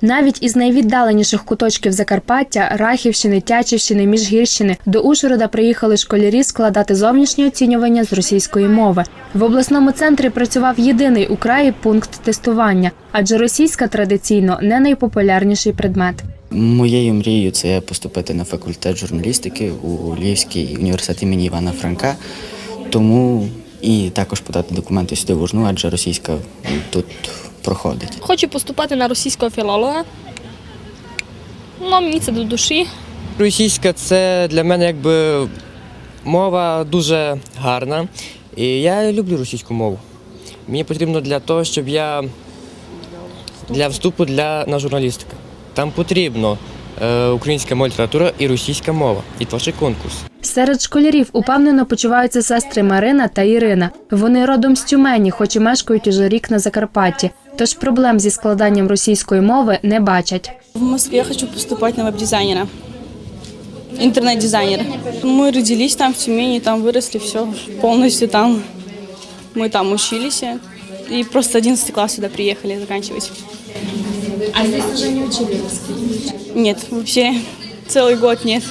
Навіть із найвіддаленіших куточків Закарпаття, Рахівщини, Тячівщини, Міжгірщини до Ужгорода приїхали школярі складати зовнішнє оцінювання з російської мови. В обласному центрі працював єдиний у краї пункт тестування, адже російська традиційно не найпопулярніший предмет. Моєю мрією це поступити на факультет журналістики у Львівський університет імені Івана Франка. Тому і також подати документи сюди в Ужну, адже російська тут проходить. Хочу поступати на російського філолога. Ну, мені це до душі. Російська це для мене якби мова дуже гарна. І я люблю російську мову. Мені потрібно для того, щоб я для вступу для, на журналістику. Там потрібно е, українська мова література і російська мова. І творчий конкурс. Серед школярів упевнено почуваються сестри Марина та Ірина. Вони родом з Тюмені, хоч і мешкають уже рік на Закарпатті Тож проблем зі складанням російської мови не бачать. В Москве я хочу поступать на веб-дизайнера, интернет-дизайнера. Мы родились там, в Тюмени, там выросли, все полностью там. Мы там учились. И просто 11 класс сюда приехали заканчивать. А здесь уже не учили Нет, вообще целый год нет.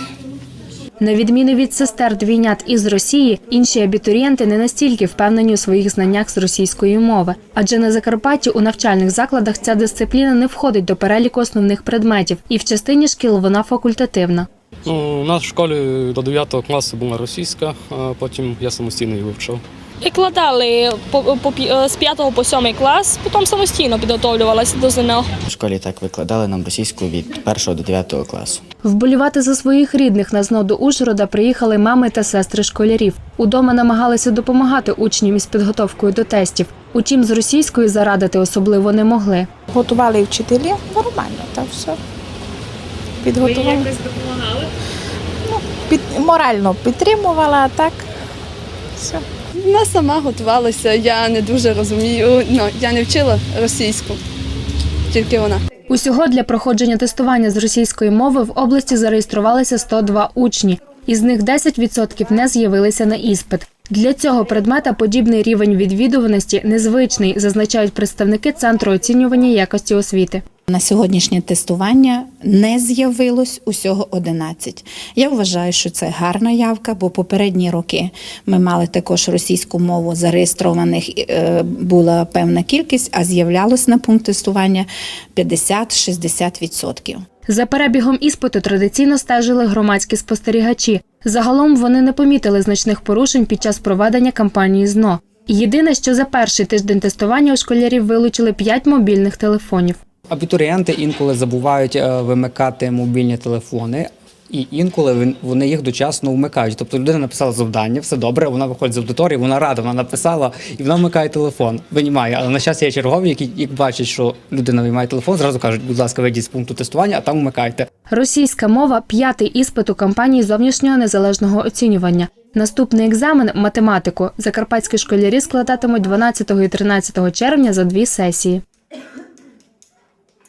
На відміну від сестер двійнят із Росії, інші абітурієнти не настільки впевнені у своїх знаннях з російської мови, адже на Закарпатті у навчальних закладах ця дисципліна не входить до переліку основних предметів, і в частині шкіл вона факультативна. Ну, у нас в школі до 9 класу була російська, а потім я самостійно її вивчав. Викладали по, по, з 5 по 7 клас, потім самостійно підготовлювалася до ЗНО. В школі так викладали нам російську від 1 до 9 класу. Вболівати за своїх рідних на ЗНО до Ужгорода приїхали мами та сестри школярів. Удома намагалися допомагати учням із підготовкою до тестів. Утім, з російською зарадити особливо не могли. готували вчителі, нормально, так все. Підготували. Ви якось допомагали? Ну, під, морально підтримувала, так. Все. Вона сама готувалася, я не дуже розумію. Ну, я не вчила російську, тільки вона. Усього для проходження тестування з російської мови в області зареєструвалися 102 учні. Із них 10% не з'явилися на іспит. Для цього предмета подібний рівень відвідуваності незвичний, зазначають представники центру оцінювання якості освіти. На сьогоднішнє тестування не з'явилось усього 11. Я вважаю, що це гарна явка, бо попередні роки ми мали також російську мову зареєстрованих е, була певна кількість, а з'являлось на пункт тестування 50-60%. За перебігом іспиту традиційно стежили громадські спостерігачі. Загалом вони не помітили значних порушень під час проведення кампанії ЗНО. Єдине, що за перший тиждень тестування у школярів вилучили 5 мобільних телефонів. Абітурієнти інколи забувають е, вимикати мобільні телефони, і інколи вони їх дочасно вмикають. Тобто людина написала завдання, все добре, вона виходить з аудиторії, вона рада, вона написала і вона вмикає телефон, винімає. Але на щастя є чергові, які як бачать, що людина виймає телефон, зразу кажуть, будь ласка, вийдіть з пункту тестування, а там вмикайте. Російська мова п'ятий іспит у кампанії зовнішнього незалежного оцінювання. Наступний екзамен математику закарпатські школярі складатимуть 12 і 13 червня за дві сесії.